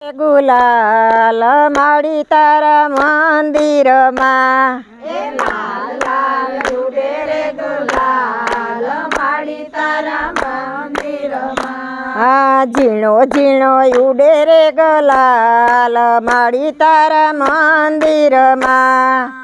ગુલાલ માડી તારા મંદિરમાં. હા ઝીણો ઝીણો ઉડે રે ગલાલ માડી તારા મંદિરમાં.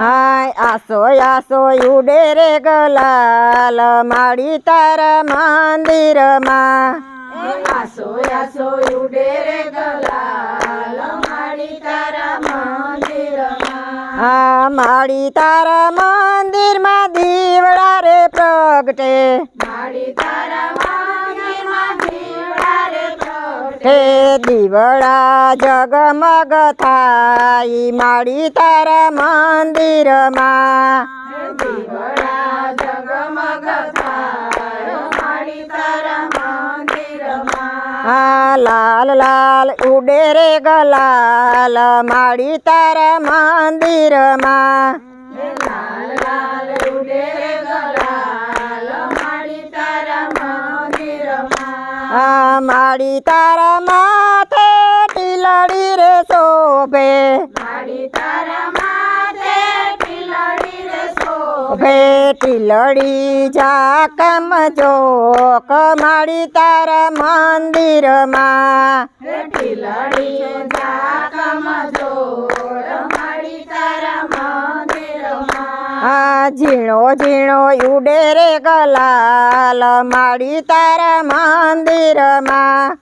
હાય આસો આસો ઉડે રે ગલાલ માડી તારા મંદિરમાં. આ માડી તારા મંદિરમાં. દીવડા રે પ્રગટે. હે દીવડા જગમગ થાય. માડી તારા મંદિરમાં. આ લાલ લાલ ઉડે રે ગલાલ. માડી તારા મંદિરમાં. માડી તારા માથે ટીલડી રે શોભે. શોભે. ટીલડી ઝાકમ જોક માડી તારા મંદિરમાં. આ ઝીણો ઝીણો ઉડે રે ગલાલ માડી તારા મંદિરમાં.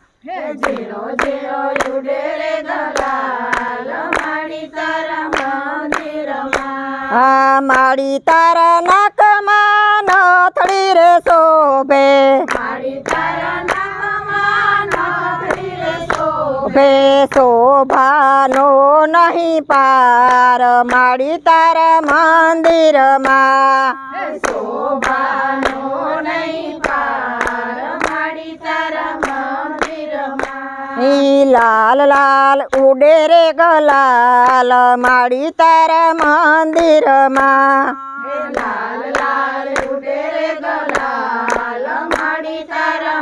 આ માડી તારા નાકમાં શોભે શોભાનો નહીં પાર માડી તારા મંદિરમાં. ઈ લાલ લાલ ઉડે રે ગલાલ માડી તારા મંદિરમાં. આ માડી તારા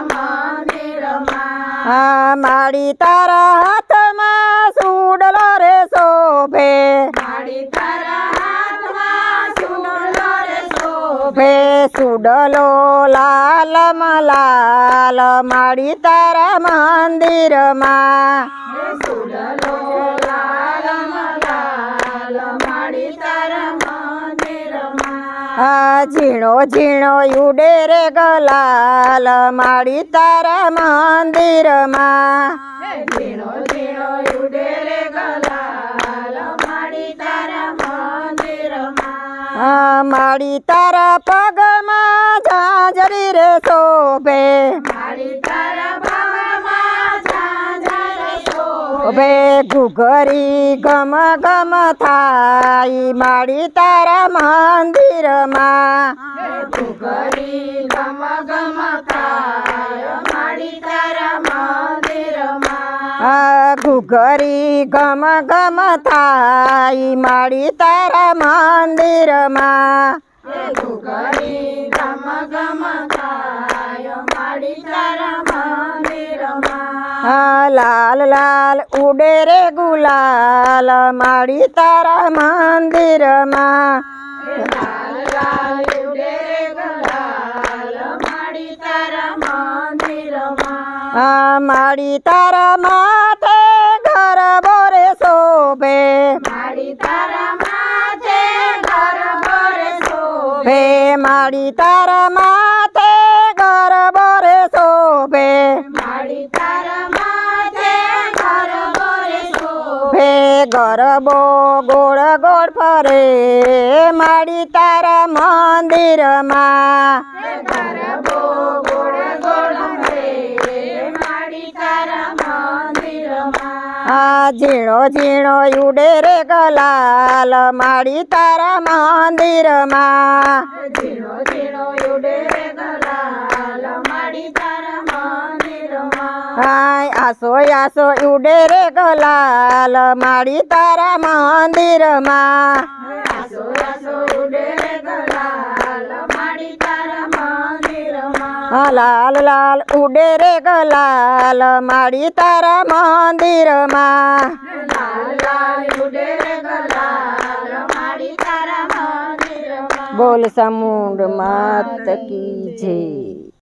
હાથમાં માડી રે શોભે. શોભે. સુડલો લાલ મલાલ માડી તારા મંદિરમાં. આ ઝીણો ઝીણો ઉડે રે ગલાલ માડી તારા મંદિરમાં. આ માડી તારા પગમાં ઝાંઝરી રે શોભે. શોભે. ઘુઘરી ગમ ગમ થાય માળી તારા મંદિરમાં. ઘુઘરી ગમ ગમ થાય માડી તારા મંદિરમાં. લાલ લાલ ઉડે રે ગુલાલ માડી તારા મંદિરમાં. આ માડી તારા માથે ઘર બોરે શોભે. ભે માડી તારા માથે ઘર બોરે શોભે. ભે ગરબો ગોળ ગોળ ફરે માડી તારા મંદિરમાં. આ ઝીણો ઝીણો ઉડે રે ગલાલ માડી તારા મંદિરમાં. આસો આસો ઉડે રે ગલાલ માડી તારા મંદિરમાં. આસો આસો ઉડે રે ગલાલ માડી તારા લાલ લાલ ઉડે રે ગલાલ માડી તારા મંદિરમાં. બોલ સમુંડ માત કી